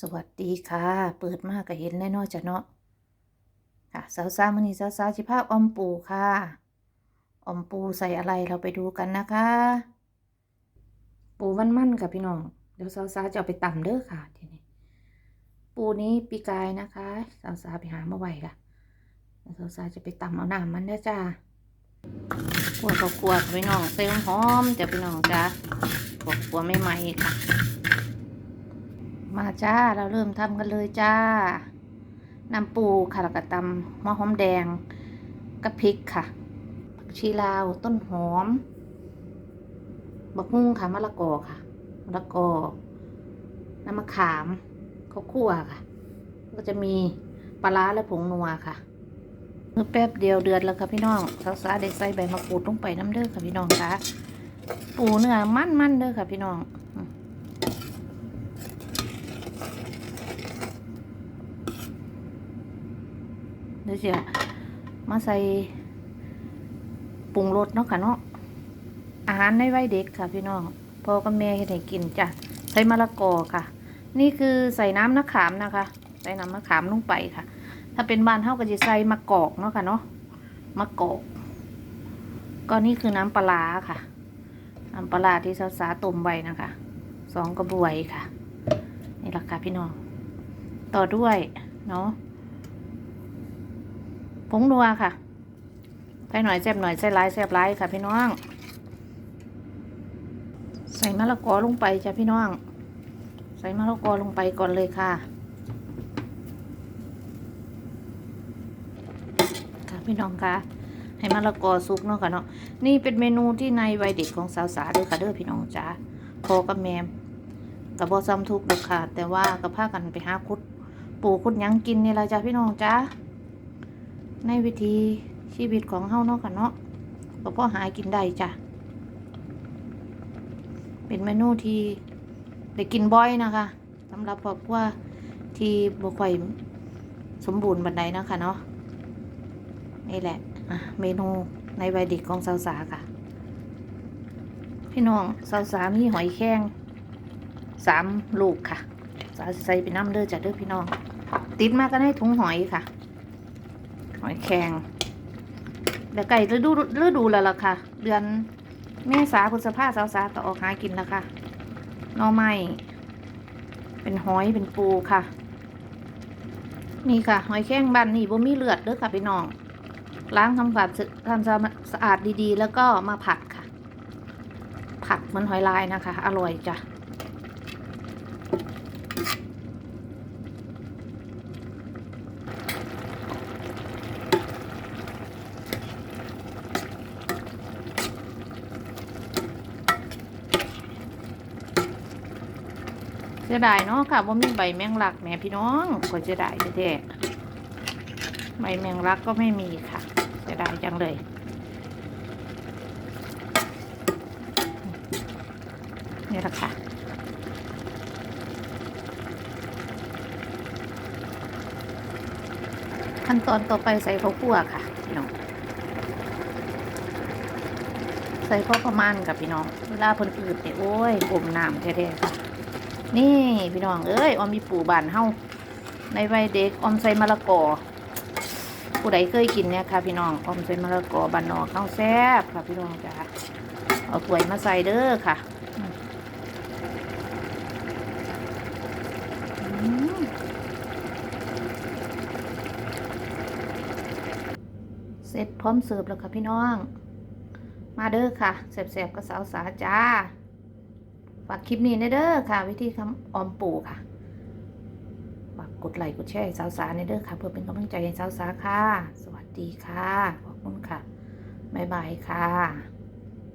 สวัสดีค่ะ เปิดมากก็เห็นแน่นอนจ้ะเนาะค่ะสาวสาวมือนี้สาวสาวๆสิภาพอมปูค่ะอมปูใส่อะไรเราไปดูกันนะคะ ปูมันๆค่ะพี่น้องเดี๋ยวสาวสาวจะเอาไปตำเด้อค่ะทีนี้ปูนี้ปีกายนะคะสาวสาวไปหามาไว้ค่ะสาวสาวจะไปตำเอาน้ำมันเด้อจ้าขัวข้าวคั่วค่ะพี่น้องใส่หอมจ้ะพี่น้องจ้าขัวขัวไม่ไหม้ค่ะ มาจ้า เราเริ่มทำกันเลยจ้าน้ำปูค่ะแล้วก็ตำมะหอมแดงกับพริกค่ะผักชีลาวต้นหอมบักฮุ่งค่ะมะละกอค่ะมะละกอน้ำมะขามข้าวคั่วค่ะ ก็จะมีปลาร้าและผงนัวค่ะเมื่อแป๊บเดียวเดือดแล้วค่ะพี่น้องสาวสาได้ใส่ใบมะกรูดลงไปน้ำเด้อค่ะพี่น้องค่ะปูเนื้อมันๆเด้อค่ะพี่น้อง เดี๋ยวจะมาใส่ปรุงรสเนาะค่ะเนาะอาหารในวัยเด็กค่ะพี่น้องพ่อกับแม่เฮ็ดให้กินจ้ะใส่มะละกอค่ะ นี่คือใส่น้ำมะขามนะคะ ใส่น้ำมะขามลงไปค่ะ ถ้าเป็นบ้านเฮาก็จะใส่มะกอกเนาะค่ะเนาะมะกอก ก็นี่คือน้ำปลาค่ะน้ำปลาที่สาวๆต้มไว้นะคะสองกระบวยค่ะ ละค่ะพี่น้อง ต่อด้วยเนาะผงนัวค่ะใส่หน่อยแซ่บหน่อยใส่หลายแซ่บลายค่ะพี่น้อง ใส่มะละกอลงไปจ้ะพี่น้อง ใส่มะละกอลงไปก่อนเลยค่ะ ค่ะพี่น้องค่ะให้มะละกอสุกเนาะค่ะเนาะนี่เป็นเมนูที่ในวัยเด็กของสาวๆเด้อค่ะเด้อพี่น้องจ้าพอกับแมม กับบอซ้ำทุกข์ดอกค่ะ แต่ว่ากับพากันไปหาคุดปูคุดยังกินนี่ละจ้าพี่น้องจ้าในวิธีชีวิตของเฮาเนาะค่ะเนาะก็พอหากินได้จ้ะเป็นเมนูที่ได้กินบ่อยนะคะสำหรับครอบครัวที่บ่ค่อยสมบูรณ์บันไดนะคะเนาะนี่แหละอะเมนูในวัยเด็กของสาวสาค่ะ พี่น้องสาวสามีหอยแข้ง สามลูกค่ะสาใส่ไปน้ำเด้อจ้ะเด้อพี่น้อง ติดมากันให้ถุงหอยค่ะ หอยแครงเดี๋ยวไก่ฤดูฤดูแล้วล่ะค่ะ เดือนเมษาพฤษภาสาวสาก็ออกหากินแล้วค่ะนอไม้เป็นหอยเป็นปูค่ะ นี่ค่ะ หอยแครงบ้านนี่บ่มีเลือดเด้อค่ะพี่น้องล้างทำความทำความสะอาดดีๆ แล้วก็มาผัดค่ะ ผัดเหมือนหอยลายนะคะ อร่อยจ้ะ เสียดายเนาะค่ะว่ามีใบแมงลักแม่พี่น้องก็เสียดายแท้ๆใบแมงลักก็ไม่มีค่ะเสียดายจังเลยนี่แหละค่ะขั้นตอนต่อไปใส่ข้าวคั่วค่ะพี่น้องใส่พอประมาณกับพี่น้องเวลาเพิ่นอืดเนี่ยโอ้ยอมน้ำแท้ๆค่ะ นี่พี่น้องเอ้ยออมมีปู่บานเฮาในวัยเด็กออมใส่มะละกอผู้ใดเคยกินเนี่ยค่ะพี่น้องออมใส่มะละกอบานนอกข้าวแซ่บค่ะพี่น้องจ้าเอาถ้วยมาใส่เด้อค่ะเสร็จพร้อมเสิร์ฟแล้วค่ะพี่น้อง มาเด้อค่ะแซ่บๆก็สาวสาจ้า ฝากคลิปนี้ในเด้อค่ะ วิธีทำออมปูค่ะฝากกดไลค์กดแชร์ให้สาวสาในเด้อค่ะ เพื่อเป็นกำลังใจให้สาวสาค่ะ สวัสดีค่ะ ขอบคุณค่ะ บ๊ายบายค่ะ